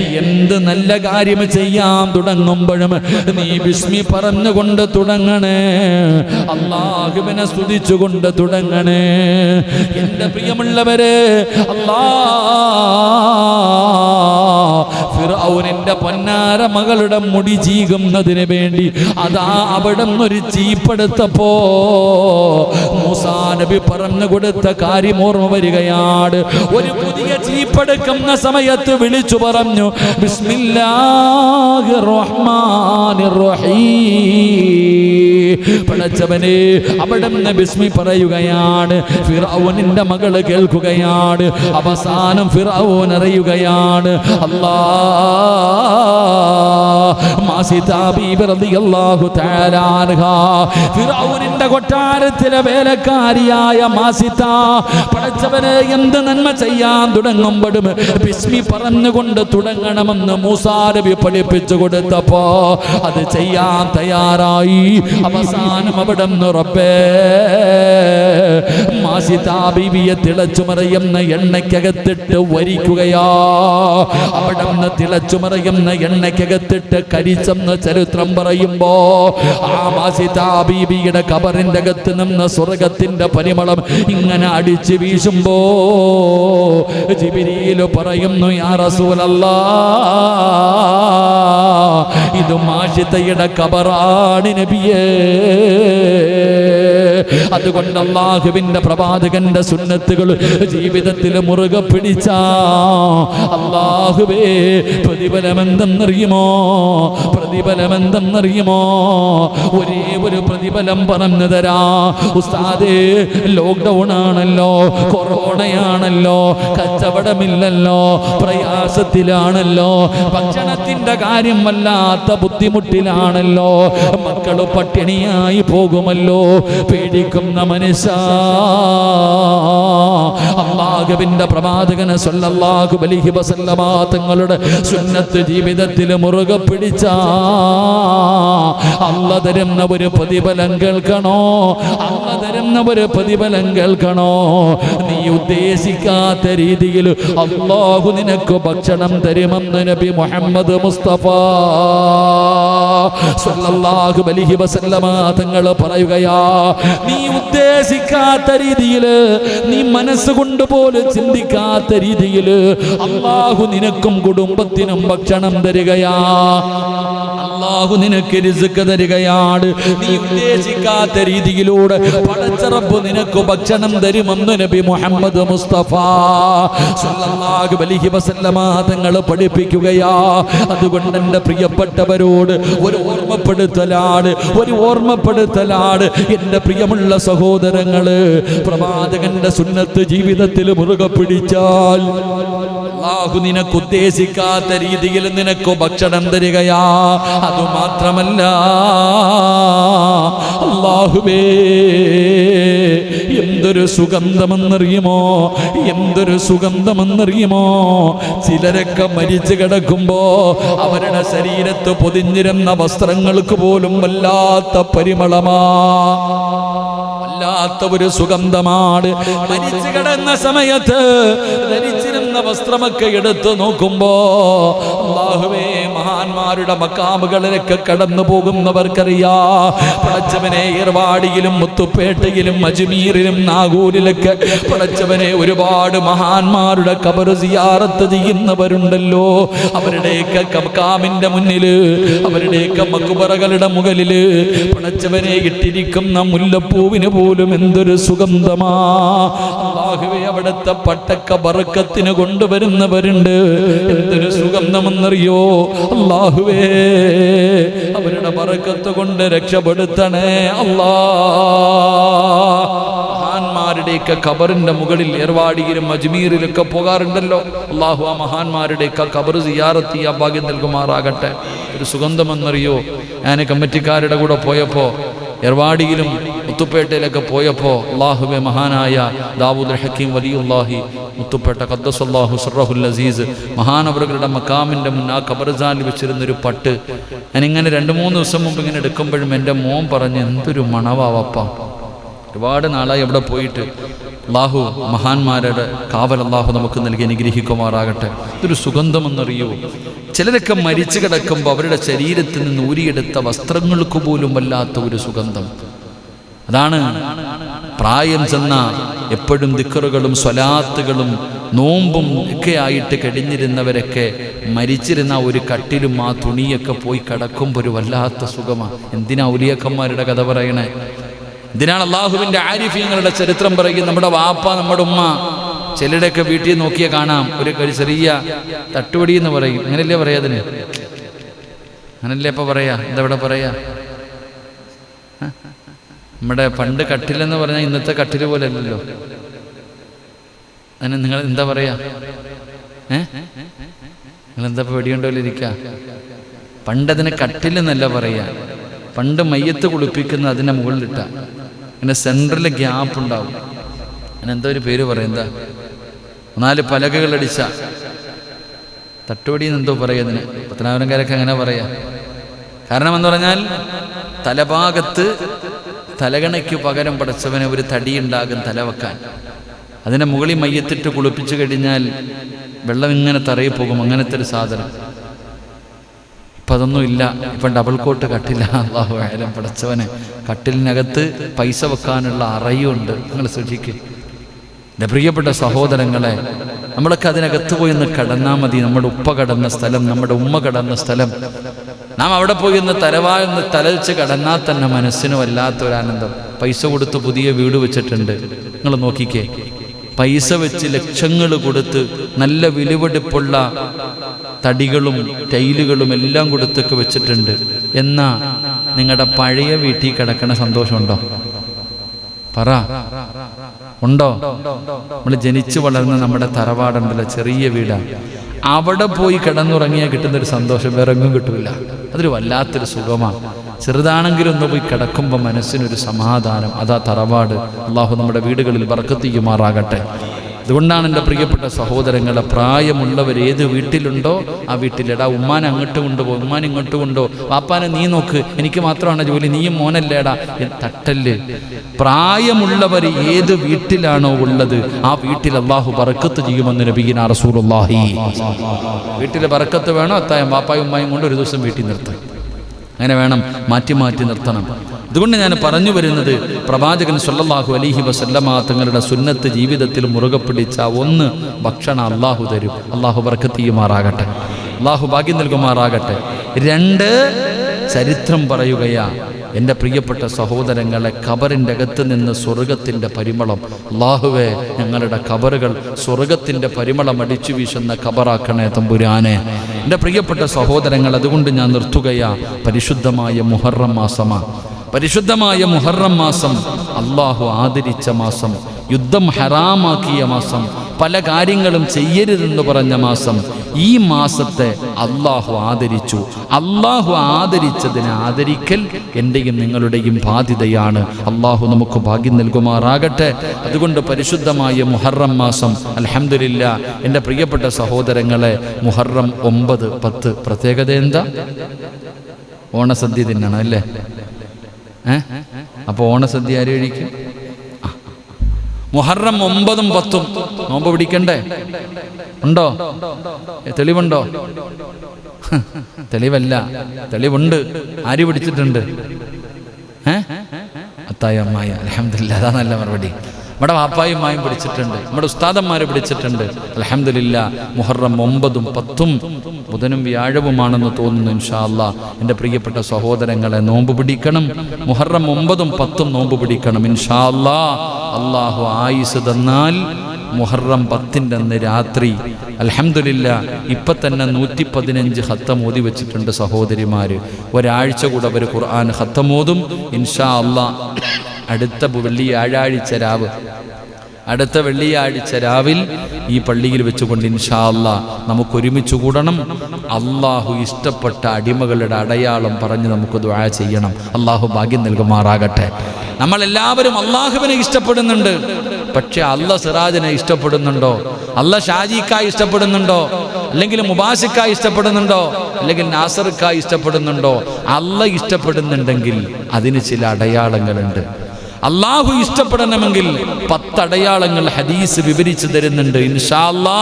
എന്ത് നല്ല കാര്യം ചെയ്യാൻ തുടങ്ങുമ്പോഴും നീ ബിസ്മി പറഞ്ഞുകൊണ്ട് തുടങ്ങണേ. അള്ളാഹുവിനെ സ്തുതിച്ചുകൊണ്ട് തുടങ്ങണേ. എന്റെ പ്രിയമുള്ളവരെ അല്ലാ ഫിറൗനിന്റെ പൊന്നാര മകളുടെ മുടി ചീകുന്നതിന് വേണ്ടി അതാ അവിടെ ഒരു ചീപ്പെടുത്തപ്പോ മൂസാ നബി പറഞ്ഞു കൊടുത്ത കാര്യം ഓർമ്മ വരികയാണ്. ഒരു പുതിയ ചീപ്പെടുക്കുന്ന സമയത്ത് വിളിച്ചു പറഞ്ഞു പടച്ചവനെ അവിടെ നിന്ന് ബിസ്മി പറയുകയാണ്. ഫിറൗനിന്റെ മകൾ കേൾക്കുകയാണ്. അവസാനം ഫിറൗൻ അറിയുകയാണ് അല്ലാ ഫിറൗനിന്റെ കൊട്ടാരത്തിലെ വേലക്കാരിയായ മാസിത പടച്ചവനെ എന്ത് നന്മ ചെയ്യാൻ തുടങ്ങുമ്പോഴും ബിസ്മി പറഞ്ഞുകൊണ്ട് തുടങ്ങണമെന്ന് മൂസാ നബി പഠിപ്പിച്ചു കൊടുത്തപ്പോ അത് ചെയ്യാൻ തയ്യാറായി. അവസാനം അവിടെ റബ്ബേ മാസിതാ ബീവിയെ തിളച്ചു മറിയുന്ന എണ്ണയ്ക്കകത്തിട്ട് വരിക്കുകയാ. അവിടെ നിന്ന് തിളച്ചു മറിയുന്ന എണ്ണയ്ക്കകത്തിട്ട് കരിച്ചെന്ന് ചരിത്രം പറയുമ്പോ ആ മാസിതാ ബീബിയുടെ കബറിന്റെ അകത്ത് നിന്ന് സ്വർഗത്തിന്റെ പരിമളം ഇങ്ങനെ അടിച്ചു വീശുമ്പോ ജിബിരിയിൽ പറയുന്നു യാ റസൂലല്ല ഇത് മാഷിതയുടെ കബറാണ് നബിയേ. അതുകൊണ്ട് അള്ളാഹുവിന്റെ പ്രവാചകന്റെ സുന്നത്തുകൾ ജീവിതത്തിൽ മുറുകെ പിടിച്ച. അള്ളാഹുവേ പ്രതിഫലമെന്തെന്നറിയുമോ? പ്രതിഫലമെന്തെന്നറിയുമോ? ഒരേ ഒരു പ്രതിഫലം പറഞ്ഞു തരാ. ഉസ്താദേ ലോക്ക്ഡൗൺ ആണല്ലോ കൊറോണയാണല്ലോ കച്ചവടമില്ലല്ലോ പ്രയാസത്തിലാണല്ലോ ഭക്ഷണത്തിന്റെ കാര്യം വല്ലാത്ത ബുദ്ധിമുട്ടിലാണല്ലോ മക്കൾ പട്ടിണിയായി പോകുമല്ലോ പേടിക്കുന്ന മനുഷ്യ അള്ളാഹുവിന്റെ പ്രവാചകന് സല്ലല്ലാഹു അലൈഹി തങ്ങളുടെ സുന്നത്ത് ജീവിതത്തിൽ മുറുകെ പിടിച്ച. അല്ല തരുന്ന ഒരു പ്രതിഫലം കേൾക്കണോ? അല്ല തരുന്ന ഒരു പ്രതിഫലം കേൾക്കണോ? നീ ഉദ്ദേശിക്കാത്ത രീതിയിൽ അള്ളാഹു നിനക്ക് ഭക്ഷണം തരുമെന്ന് നബി മുഹമ്മദ് മുസ്തഫ. സല്ലല്ലാഹു അലൈഹി വസല്ലമ തങ്ങൾ പറയുകയാ നീ ഉദ്ദേശിക്കാത്ത രീതിയിൽ നീ മനസ്സുകൊണ്ട് പോലും ചിന്തിക്കാത്ത രീതിയിൽ അള്ളാഹു നിനക്കും കുടുംബത്തിനും ഭക്ഷണം തരികയാ. അള്ളാഹു നിനക്ക് രിസുക്ക് തരികയാണ്. നീ ഉദ്ദേശിക്കാത്ത രീതിയിലൂടെ പടച്ചറപ്പ് നിനക്ക് ഭക്ഷണം തരുമെന്ന് നബി മുഹമ്മദ് മുസ്തഫ സല്ലല്ലാഹു അലൈഹി വസല്ലമ പഠിപ്പിക്കുകയാ. അതുകൊണ്ട് എന്റെ പ്രിയപ്പെട്ടവരോട് ഒരു ഓർമ്മപ്പെടുത്തലാണ് ഒരു ഓർമ്മപ്പെടുത്തലാണ് എന്റെ പ്രിയമുള്ള സഹോദരങ്ങൾ പ്രവാചകന്റെ സുന്നത്ത് ജീവിതത്തിൽ മുറുകെ പിടിച്ചാൽ അള്ളാഹു നിനക്ക് ഉദ്ദേശിക്കാത്ത രീതിയിൽ നിനക്ക് ഭക്ഷണം തരികയാ. അത് മാത്രമല്ല അള്ളാഹുവേ എന്തൊരു സുഗന്ധമെന്നറിയുമോ? എന്തൊരു സുഗന്ധമെന്നറിയുമോ? ചിലരൊക്കെ മരിച്ചു കിടക്കുമ്പോ അവരുടെ ശരീരത്ത് പൊതിഞ്ഞിരുന്ന വസ്ത്രങ്ങൾക്ക് പോലും വല്ലാത്ത പരിമളമാ. വല്ലാത്ത ഒരു സുഗന്ധമാണ്. മരിച്ചു കിടന്ന സമയത്ത് ധരിച്ചിരുന്ന വസ്ത്രമൊക്കെ എടുത്തു നോക്കുമ്പോ അള്ളാഹുവേ മഹാന്മാരുടെ മക്കാമുകളിലൊക്കെ കടന്നു പോകുന്നവർക്കറിയാ. പടച്ചവനെ ഏർവാടിയിലും മുത്തുപ്പേട്ടയിലും അജ്മീറിലും നാഗൂരിലൊക്കെ പടച്ചവനെ ഒരുപാട് മഹാന്മാരുടെ കബർ സിയാറത്ത് ചെയ്യുന്നവരുണ്ടല്ലോ. അവരുടെയൊക്കെ കമക്കാമിന്റെ മുന്നിൽ അവരുടെയൊക്കെ മക്കുപറകളുടെ മുകളിൽ പടച്ചവനെ ഇട്ടിരിക്കുന്ന മുല്ലപ്പൂവിന് പോലും എന്തൊരു സുഗന്ധമാ. അള്ളാഹുവെ അവിടുത്തെ പട്ടക്ക ബറക്കത്തിന് കൊണ്ടുവരുന്നവരുണ്ട്. എന്തൊരു സുഗന്ധമെന്നറിയോ? അള്ളാഹുവേ അവരുടെ പറക്കത്ത് കൊണ്ട് രക്ഷപ്പെടുത്തണേ അല്ലാ മഹാന്മാരുടെയൊക്കെ ഖബറിന്റെ മുകളിൽ ഏർവാടിയിലും അജ്മീറിലൊക്കെ പോകാറുണ്ടല്ലോ. അള്ളാഹു ആ മഹാന്മാരുടെയൊക്കെ കബർ സിയാറത്തി ആ ഭാഗ്യം നൽകുമാറാകട്ടെ. ഒരു സുഗന്ധമെന്നറിയോ ഞാൻ കമ്മിറ്റിക്കാരുടെ കൂടെ പോയപ്പോൾ എർവാടിയിലും മുത്തുപ്പേട്ടയിലൊക്കെ പോയപ്പോൾ അള്ളാഹുബെ മഹാനായ ദാവൂദ് ഹക്കീം വലിയുല്ലാഹി മുത്തുപ്പേട്ട കദ്ദസ്ഹു സുറഹുൽ അസീസ് മഹാനവറുകളുടെ മക്കാമിന്റെ മുൻ ആ വെച്ചിരുന്ന വെച്ചിരുന്നൊരു പട്ട്. ഞാനിങ്ങനെ രണ്ട് മൂന്ന് ദിവസം മുമ്പ് ഇങ്ങനെ എടുക്കുമ്പോഴും എന്റെ മോൻ പറഞ്ഞ് എന്തൊരു മണവാവപ്പ. ഒരുപാട് നാളായി എവിടെ പോയിട്ട്. അള്ളാഹു മഹാന്മാരുടെ കാവൽ അള്ളാഹു നമുക്ക് നൽകി അനുഗ്രഹിക്കുമാറാകട്ടെ. ഇതൊരു സുഗന്ധമെന്നറിയോ? ചിലരൊക്കെ മരിച്ചു കിടക്കുമ്പോൾ അവരുടെ ശരീരത്തിൽ നിന്ന് ഊരിയെടുത്ത വസ്ത്രങ്ങൾക്ക് പോലും വല്ലാത്ത ഒരു സുഗന്ധം. അതാണ് പ്രായം ചെന്ന എപ്പോഴും ദിക്കറുകളും സ്വലാത്തുകളും നോമ്പും ഒക്കെ ആയിട്ട് കഴിഞ്ഞിരുന്നവരൊക്കെ മരിച്ചിരുന്ന ഒരു കട്ടിലും ആ തുണിയൊക്കെ പോയി കിടക്കുമ്പോൾ ഒരു വല്ലാത്ത സുഖമാണ് എന്തിനാ ഔലിയക്കന്മാരുടെ കഥ പറയണേ? എന്തിനാണ് അള്ളാഹുവിന്റെ ആരിഫ്യങ്ങളുടെ ചരിത്രം പറയും നമ്മുടെ വാപ്പ നമ്മുടെ ഉമ്മ ചിലരുടെയൊക്കെ വീട്ടിൽ നോക്കിയാൽ കാണാം. ഒരു ചെറിയ തട്ടുപടി എന്ന് പറയും. അങ്ങനല്ലേ പറയാ അതിന്? അങ്ങനല്ലേ ഇപ്പൊ പറയാ? എന്താ ഇവിടെ പറയാ നമ്മുടെ പണ്ട് കട്ടിലെന്ന് പറഞ്ഞാൽ ഇന്നത്തെ കട്ടിൽ പോലെ അല്ലല്ലോ അതിന് നിങ്ങൾ എന്താ പറയാ? ഏ? നിങ്ങൾ എന്താ പേടിയുണ്ടോല്ലോ ഇരിക്ക പണ്ട് അതിന് കട്ടിലെന്നല്ല പറയാ. പണ്ട് മയ്യത്ത് കുളിപ്പിക്കുന്ന അതിനെ മുകളിലിട്ട. അങ്ങനെ സെൻട്രലിൽ ഗ്യാപ്പ് ഉണ്ടാവും. അതിനെന്തോ ഒരു പേര് പറയും എന്താ? നാല് പലകകൾ അടിച്ച. തട്ടുപടി പറയുക പറയുന്നതിന് പത്തനാപുരംകാരൊക്കെ അങ്ങനെ പറയാ. കാരണം എന്ന് പറഞ്ഞാൽ തലഭാഗത്ത് തലകണയ്ക്ക് പകരം പടച്ചവന് ഒരു തടിയുണ്ടാകും തലവെക്കാൻ അതിനെ മുകളിൽ മയ്യത്തിട്ട് കുളിപ്പിച്ചു കഴിഞ്ഞാൽ വെള്ളം ഇങ്ങനെ തറയിൽ പോകും. അങ്ങനത്തെ ഒരു സാധനം. ഇപ്പം അതൊന്നും ഇല്ല. ഇപ്പം ഡബിൾ കോട്ട് കട്ടില്ല. അള്ളാഹു ആയാലും പടച്ചവന് കട്ടിലിനകത്ത് പൈസ വെക്കാനുള്ള അറയുണ്ട് നിങ്ങൾ ശ്രദ്ധിക്കും. എന്റെ പ്രിയപ്പെട്ട സഹോദരങ്ങളെ നമ്മളൊക്കെ അതിനകത്ത് പോയി ഒന്ന് കടന്നാൽ മതി. നമ്മുടെ ഉപ്പ കടന്ന സ്ഥലം നമ്മുടെ ഉമ്മ കടന്ന സ്ഥലം. നാം അവിടെ പോയി ഒന്ന് തലവാഴ്ന്ന് തലച്ച് കടന്നാൽ തന്നെ മനസ്സിന് വല്ലാത്തൊരാനന്ദം. പൈസ കൊടുത്ത് പുതിയ വീട് വെച്ചിട്ടുണ്ട്. നിങ്ങൾ നോക്കിക്കേ. പൈസ വെച്ച് ലക്ഷങ്ങൾ കൊടുത്ത് നല്ല വിലുവെടുപ്പുള്ള തടികളും ടൈലുകളും എല്ലാം കൊടുത്തൊക്കെ വെച്ചിട്ടുണ്ട്. എന്നാ നിങ്ങളുടെ പഴയ വീട്ടിൽ കിടക്കണ സന്തോഷമുണ്ടോ? പറ. ഉണ്ടോ? നമ്മൾ ജനിച്ചു വളർന്ന നമ്മുടെ തറവാടുണ്ടല്ലോ ചെറിയ വീടാണ് അവിടെ പോയി കിടന്നുറങ്ങിയാൽ കിട്ടുന്ന ഒരു സന്തോഷം വേറെ എങ്ങും കിട്ടില്ല അതൊരു വല്ലാത്തൊരു സുഖമാണ്. ചെറുതാണെങ്കിലും ഒന്ന് പോയി കിടക്കുമ്പോൾ മനസ്സിനൊരു സമാധാനം. അതാ തറവാട്. അള്ളാഹു നമ്മുടെ വീടുകളിൽ ബർക്കത്തിയുമാറാകട്ടെ അതുകൊണ്ടാണ് എന്റെ പ്രിയപ്പെട്ട സഹോദരങ്ങളെ പ്രായമുള്ളവർ ഏത് വീട്ടിലുണ്ടോ ആ വീട്ടിലെടാ ഉമ്മാൻ അങ്ങോട്ട് കൊണ്ടുപോകും ഉമ്മാൻ ഇങ്ങോട്ട് കൊണ്ടോ വാപ്പാനെ നീ നോക്ക് എനിക്ക് മാത്രമാണ് ജോലി നീയും മോനല്ലേടാ. തട്ടൽ പ്രായമുള്ളവർ ഏത് വീട്ടിലാണോ ഉള്ളത് ആ വീട്ടിൽ അള്ളാഹു ബറക്കത്ത് ചെയ്യുമെന്ന് നബീന റസൂലുള്ളാഹി. വീട്ടിൽ ബറക്കത്ത് വേണോ? അത്തായം വാപ്പായും ഉമ്മായും കൊണ്ട് ഒരു ദിവസം വീട്ടിൽ നിർത്താം. അങ്ങനെ വേണം മാറ്റി മാറ്റി നിർത്തണം. അതുകൊണ്ട് ഞാൻ പറഞ്ഞു വരുന്നത് പ്രവാചകൻ സല്ലല്ലാഹു അലഹി വസല്ലമ തങ്ങളുടെ സുന്നത്ത് ജീവിതത്തിൽ മുറുകെ പിടിച്ച ഒന്ന് ഭക്ഷണം അള്ളാഹു തരും. അള്ളാഹു വർക്കത്തിയുമാറാകട്ടെ അള്ളാഹു ഭാഗ്യം നൽകുമാറാകട്ടെ. രണ്ട് ചരിത്രം പറയുകയാ. എന്റെ പ്രിയപ്പെട്ട സഹോദരങ്ങളെ കബറിന്റെ അകത്ത് നിന്ന് സ്വർഗത്തിന്റെ പരിമളം. അള്ളാഹുവെ ഞങ്ങളുടെ കബറുകൾ സ്വർഗത്തിന്റെ പരിമളം അടിച്ചു വീശുന്ന കബറാക്കണേ തമ്പുരാനെ. എന്റെ പ്രിയപ്പെട്ട സഹോദരങ്ങൾ അതുകൊണ്ട് ഞാൻ നിർത്തുകയാ. പരിശുദ്ധമായ മുഹറം മാസമാണ് പരിശുദ്ധമായ മുഹറം മാസം അള്ളാഹു ആദരിച്ച മാസം യുദ്ധം ഹറാമാക്കിയ മാസം പല കാര്യങ്ങളും ചെയ്യരുതെന്ന് പറഞ്ഞ മാസം ഈ മാസത്തെ അള്ളാഹു ആദരിച്ചു. അള്ളാഹു ആദരിച്ചതിനെ ആദരിക്കൽ എന്റെയും നിങ്ങളുടെയും ബാധ്യതയാണ്. അള്ളാഹു നമുക്ക് ഭാഗ്യം നൽകുമാറാകട്ടെ. അതുകൊണ്ട് പരിശുദ്ധമായ മുഹറം മാസം അലഹമില്ല എന്റെ പ്രിയപ്പെട്ട സഹോദരങ്ങളെ മുഹറം ഒമ്പത് പത്ത് പ്രത്യേകത എന്താ? ഓണസദ്യ തന്നെയാണ് അല്ലേ? ഏ? അപ്പോൾ ഓണസദ്യ ആര് കഴിക്കും. മുഹറം ഒമ്പതും പത്തും. നോമ്പ് പിടിക്കണ്ടേ? ഉണ്ടോ? തെളിവുണ്ടോ? തെളിവല്ല. തെളിവുണ്ട്. ആര് പിടിച്ചിട്ടുണ്ട്? ഏ? അത്തായ അമ്മായ. അലഹമില്ല അതാ നല്ല മറുപടി. നമ്മുടെ വാപ്പായുമായും പിടിച്ചിട്ടുണ്ട് നമ്മുടെ ഉസ്താദന്മാരെ പിടിച്ചിട്ടുണ്ട്. അലഹമില്ല മുഹറം ഒമ്പതും പത്തും ബുധനും വ്യാഴവുമാണെന്ന് തോന്നുന്നു ഇൻഷാല്ല എന്റെ പ്രിയപ്പെട്ട സഹോദരങ്ങളെ നോമ്പ് പിടിക്കണം. മുഹറം ഒമ്പതും പത്തും നോമ്പ് പിടിക്കണം ഇൻഷാല്ല അള്ളാഹു ആയുസ് തന്നാൽ മുഹറം പത്തിന്റെ അന്ന് രാത്രി. അലഹമില്ല ഇപ്പൊ തന്നെ നൂറ്റി പതിനഞ്ച് ഹത്തം ഓതി വെച്ചിട്ടുണ്ട് സഹോദരിമാര്. ഒരാഴ്ച കൂടെ അവർ ഖുർആൻ ഹത്തമോതും ഇൻഷാ അള്ളാ അടുത്ത വെള്ളിയാഴ്ച രാവ്. അടുത്ത വെള്ളിയാഴ്ച രാവിൽ ഈ പള്ളിയിൽ വെച്ചുകൊണ്ട് ഇൻഷാല്ല നമുക്ക് ഒരുമിച്ച് കൂടണം. അള്ളാഹു ഇഷ്ടപ്പെട്ട അടിമകളുടെ അടയാളം പറഞ്ഞ് നമുക്ക് ദുആ ചെയ്യണം. അള്ളാഹു ഭാഗ്യം നൽകുമാറാകട്ടെ. നമ്മൾ എല്ലാവരും അള്ളാഹുവിനെ ഇഷ്ടപ്പെടുന്നുണ്ട്. പക്ഷെ അല്ല സിറാജിനെ ഇഷ്ടപ്പെടുന്നുണ്ടോ? അല്ല ഷാജിക്കായി ഇഷ്ടപ്പെടുന്നുണ്ടോ? അല്ലെങ്കിൽ മുബാസിക്കായി ഇഷ്ടപ്പെടുന്നുണ്ടോ? അല്ലെങ്കിൽ നാസർക്കായി ഇഷ്ടപ്പെടുന്നുണ്ടോ? അല്ല ഇഷ്ടപ്പെടുന്നുണ്ടെങ്കിൽ അതിന് ചില അടയാളങ്ങളുണ്ട്. അള്ളാഹു ഇഷ്ടപ്പെടണമെങ്കിൽ പത്തടയാളങ്ങൾ ഹദീസ് വിവരിച്ചു തരുന്നുണ്ട്. ഇൻഷാ അല്ലാ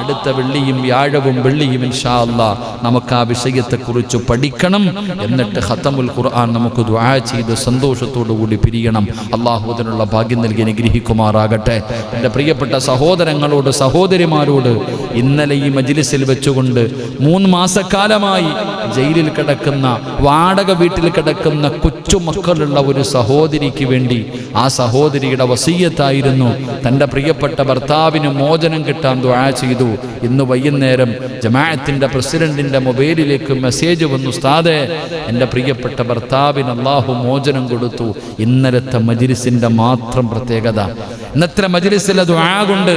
അടുത്ത വെള്ളിയും വ്യാഴവും വെള്ളിയും ഇൻഷാ അല്ലാ നമുക്ക് ആ വിഷയത്തെ കുറിച്ച് പഠിക്കണം എന്നിട്ട് ഹത്തമുൽ ഖുർആൻ നമുക്ക് ദുആ ചെയ്ത് സന്തോഷത്തോടു കൂടി പിരിയണം. അള്ളാഹു അതിനുള്ള ഭാഗ്യം നൽകി അനുഗ്രഹിക്കുമാറാകട്ടെ. എന്റെ പ്രിയപ്പെട്ട സഹോദരങ്ങളോട് സഹോദരിമാരോട് ഇന്നലെ ഈ മജിലിസിൽ വെച്ചുകൊണ്ട് മൂന്ന് മാസക്കാലമായി ജയിലിൽ കിടക്കുന്ന വാടക വീട്ടിൽ കിടക്കുന്ന കൊച്ചുമക്കളുള്ള ഒരു സഹോദരിക്ക് വേണ്ടി ആ സഹോദരിയുടെ വസീയത്തായിരുന്നു. തന്റെ പ്രിയപ്പെട്ട ഭർത്താവിന് മോചനം കിട്ടാൻ ദുആ ചെയ്തു. ഇന്ന് വൈകുന്നേരം ജമാഅത്തിന്റെ പ്രസിഡന്റിന്റെ മൊബൈലിലേക്ക് മെസ്സേജ് വന്നു ഉസ്താദെ എന്റെ പ്രിയപ്പെട്ട ഭർത്താവിന് അള്ളാഹു മോചനം കൊടുത്തു. ഇന്നലത്തെ മജിലിസിന്റെ മാത്രം പ്രത്യേകത. ഇന്നത്തെ മജിലിസിലെ ദുആ കൊണ്ട്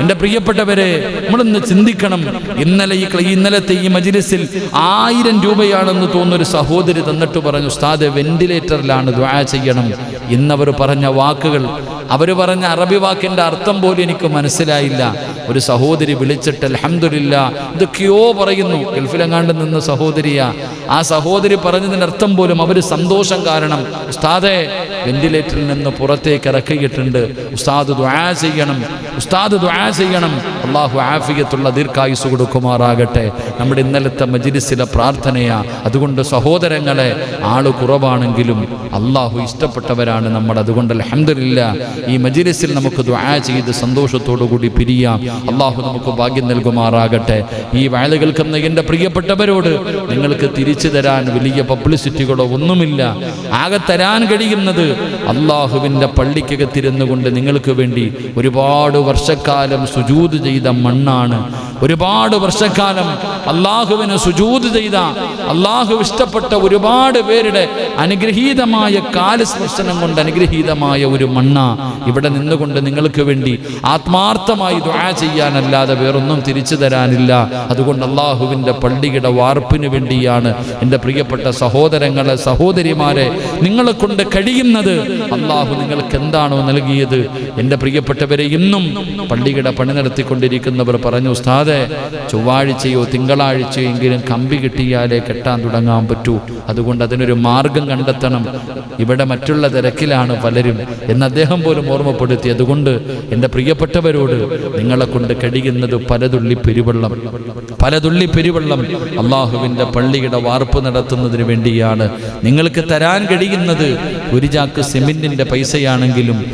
എന്റെ പ്രിയപ്പെട്ടവരെ നമ്മളിന്ന് ചിന്തിക്കണം. ഇന്നലെ ഈ ഇന്നലത്തെ ഈ മജിലിസിൽ ആയിരം രൂപയാണെന്ന് തോന്നുന്ന ഒരു സഹോദരി തന്നിട്ട് പറഞ്ഞു സ്ഥാതെ വെന്റിലേറ്ററിലാണ് ദ്വാ ചെയ്യണം. ഇന്നവർ പറഞ്ഞ വാക്കുകൾ അവർ പറഞ്ഞ അറബി വാക്കിന്റെ അർത്ഥം പോലും എനിക്ക് മനസ്സിലായില്ല. ഒരു സഹോദരി വിളിച്ചിട്ട് അലഹമില്ല ഇതൊക്കെയോ പറയുന്നു. ഗൾഫിലെങ്ങാണ്ട് നിന്ന് സഹോദരിയ. ആ സഹോദരി പറഞ്ഞതിന്റെ അർത്ഥം പോലും അവർ സന്തോഷം കാരണം. ഉസ്താദെ വെന്റിലേറ്ററിൽ നിന്ന് പുറത്തേക്ക് ഇറക്കിയിട്ടുണ്ട്. ഉസ്താദ് ദ്വാ ചെയ്യണം. ഉസ്താദ് ദ്വാ ചെയ്യണം. അള്ളാഹു ആഫിയത്തുള്ള ദീർഘായുസ് കൊടുക്കുമാറാകട്ടെ. നമ്മുടെ ഇന്നലത്തെ മജിലിസിലെ പ്രാർത്ഥനയാ. അതുകൊണ്ട് സഹോദരങ്ങളെ ആൾ കുറവാണെങ്കിലും അള്ളാഹു ഇഷ്ടപ്പെട്ടവരാണ് നമ്മൾ. അതുകൊണ്ട് അലഹമില്ല ഈ മജിലിസിൽ നമുക്ക് ദുആ ചെയ്ത് സന്തോഷത്തോടു കൂടി പിരിയാം. അള്ളാഹു നമുക്ക് ഭാഗ്യം നൽകുമാറാകട്ടെ. ഈ വയല കേൾക്കുന്ന എന്റെ പ്രിയപ്പെട്ടവരോട് നിങ്ങൾക്ക് തിരിച്ചു തരാൻ വലിയ പബ്ലിസിറ്റികളോ ഒന്നുമില്ല. ആകെ തരാൻ കഴിയുന്നത് അള്ളാഹുവിന്റെ പള്ളിക്കകത്തിരുന്നു കൊണ്ട് നിങ്ങൾക്ക് വേണ്ടി ഒരുപാട് വർഷക്കാലം സുജൂത് ചെയ്ത മണ്ണാണ്. ഒരുപാട് വർഷക്കാലം അള്ളാഹുവിന് സുജൂത് ചെയ്ത അള്ളാഹു ഇഷ്ടപ്പെട്ട ഒരുപാട് പേരുടെ അനുഗ്രഹീതമായ കാലസ്പർശനം കൊണ്ട് അനുഗ്രഹീതമായ ഒരു മണ്ണ. ഇവിടെ നിന്നുകൊണ്ട് നിങ്ങൾക്ക് വേണ്ടി ആത്മാർത്ഥമായി ദുആ ചെയ്യാനല്ലാതെ വേറൊന്നും തിരിച്ചു തരാനില്ല. അതുകൊണ്ട് അള്ളാഹുവിന്റെ പള്ളിയുടെ വാർപ്പിന് വേണ്ടിയാണ് എന്റെ പ്രിയപ്പെട്ട സഹോദരങ്ങളെ സഹോദരിമാരെ നിങ്ങളെ കൊണ്ട് കഴിയുന്നത്. അള്ളാഹു നിങ്ങൾക്ക് എന്താണോ നൽകിയത്? എന്റെ പ്രിയപ്പെട്ടവരെ ഇന്നും പള്ളിയുടെ പണി നടത്തിക്കൊണ്ടിരിക്കുന്നവർ പറഞ്ഞു ഉസ്താദെ ചൊവ്വാഴ്ചയോ തിങ്കളാഴ്ചയോ എങ്കിലും കമ്പി കിട്ടിയാലേ കെട്ടാൻ തുടങ്ങാൻ പറ്റൂ. അതുകൊണ്ട് അതിനൊരു മാർഗം കണ്ടെത്തണം. ഇവിടെ മറ്റുള്ള തിരക്കിലാണ് പലരും എന്ന് അദ്ദേഹം പോലും ഓർമ്മപ്പെടുത്തി. അതുകൊണ്ട് എന്റെ പ്രിയപ്പെട്ടവരോട് നിങ്ങളെ കൊണ്ട് കഴിയുന്നത് പലതുള്ളി പെരുവെള്ളം. പലതുള്ളി പെരുവെള്ളം അള്ളാഹുവിന്റെ പള്ളിയുടെ വാർപ്പ് നടത്തുന്നതിന് വേണ്ടിയാണ്. നിങ്ങൾക്ക് തരാൻ കഴിയുന്നത് ഒരു ചാക്ക് സിമെന്റിന്റെ പൈസയാണെങ്കിലും